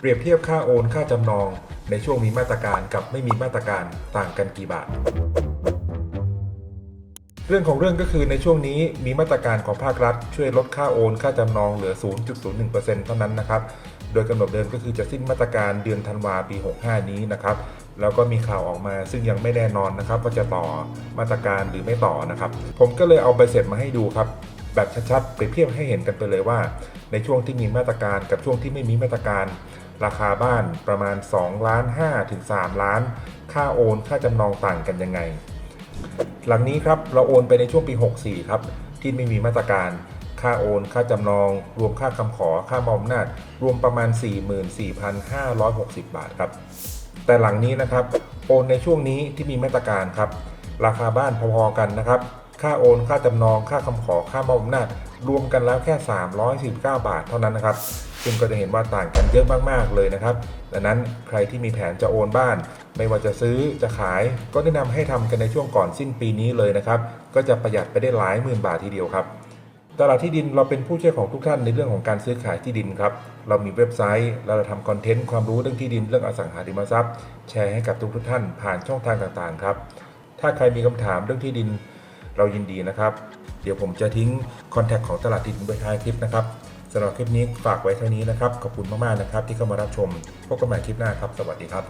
เปรียบเทียบค่าโอนค่าจำนองในช่วงมีมาตรการกับไม่มีมาตรการต่างกันกี่บาท เรื่องของเรื่องก็คือในช่วงนี้มีมาตรการของภาครัฐ ช่วยลดค่าโอน ค่าจำนองเหลือ 0.01%เท่านั้นนะครับ โดยกำหนดเดิมก็คือจะสิ้นมาตรการเดือนธันวาปี 65 นี้นะครับ แล้วก็มีข่าวออกมาซึ่งยังไม่แน่นอนนะครับว่าจะต่อมาตรการหรือไม่ต่อนะครับ ผมก็เลยเอาใบเสร็จมาให้ดูครับแบบชัดๆเปรียบเทียบให้เห็นกันไปเลยว่า ในช่วงที่มีมาตรการกับช่วงที่ไม่มีมาตรการ ราคาบ้านประมาณ2ล้าน5ถึง3ล้าน ค่าโอนค่าจำนองต่างกันยังไง หลังนี้ครับเราโอนไปในช่วงปี 64 ครับ ที่ไม่มีมาตรการ ค่าโอน ค่าจำนอง รวมค่าคำขอ ค่ามอมนาจรวมประมาณ 44,560 บาทครับ แต่หลังนี้นะครับ โอนในช่วงนี้ที่มีมาตรการครับ ราคาบ้านพอๆกันนะครับ ค่าโอน ค่าจำนอง ค่าคำขอ ค่ามอบอำนาจ รวมกันแล้วแค่349บาทเท่านั้นนะครับ ซึ่งก็จะเห็นว่าต่างกันเยอะมากๆเลยนะครับ ดังนั้นใครที่มีแผนจะโอนบ้าน ไม่ว่าจะซื้อจะขายก็แนะนำให้ทำกันในช่วงก่อนสิ้นปีนี้เลยนะครับ ก็จะประหยัดไปได้หลายหมื่นบาททีเดียวครับตลาดที่ดินเราเป็นผู้ช่วยของทุกท่านในเรื่องของการซื้อขายที่ดินครับ เรามีเว็บไซต์เราจะทำคอนเทนต์ความรู้เรื่องที่ดินเรื่องอสังหาริมทรัพย์ แชร์ให้กับทุกทุกท่านผ่านช่องทางต่างๆครับ ถ้าใครมีคำถามเรื่องที่ดิน เรายินดีนะครับ เดี๋ยวผมจะทิ้งคอนแทคของตลาดทิศไว้ท้ายคลิปนะครับสำหรับคลิปนี้ฝากไว้เท่านี้นะครับ ขอบคุณมากๆนะครับ ที่เข้ามารับชม พบกันใหม่คลิปหน้าครับ สวัสดีครับ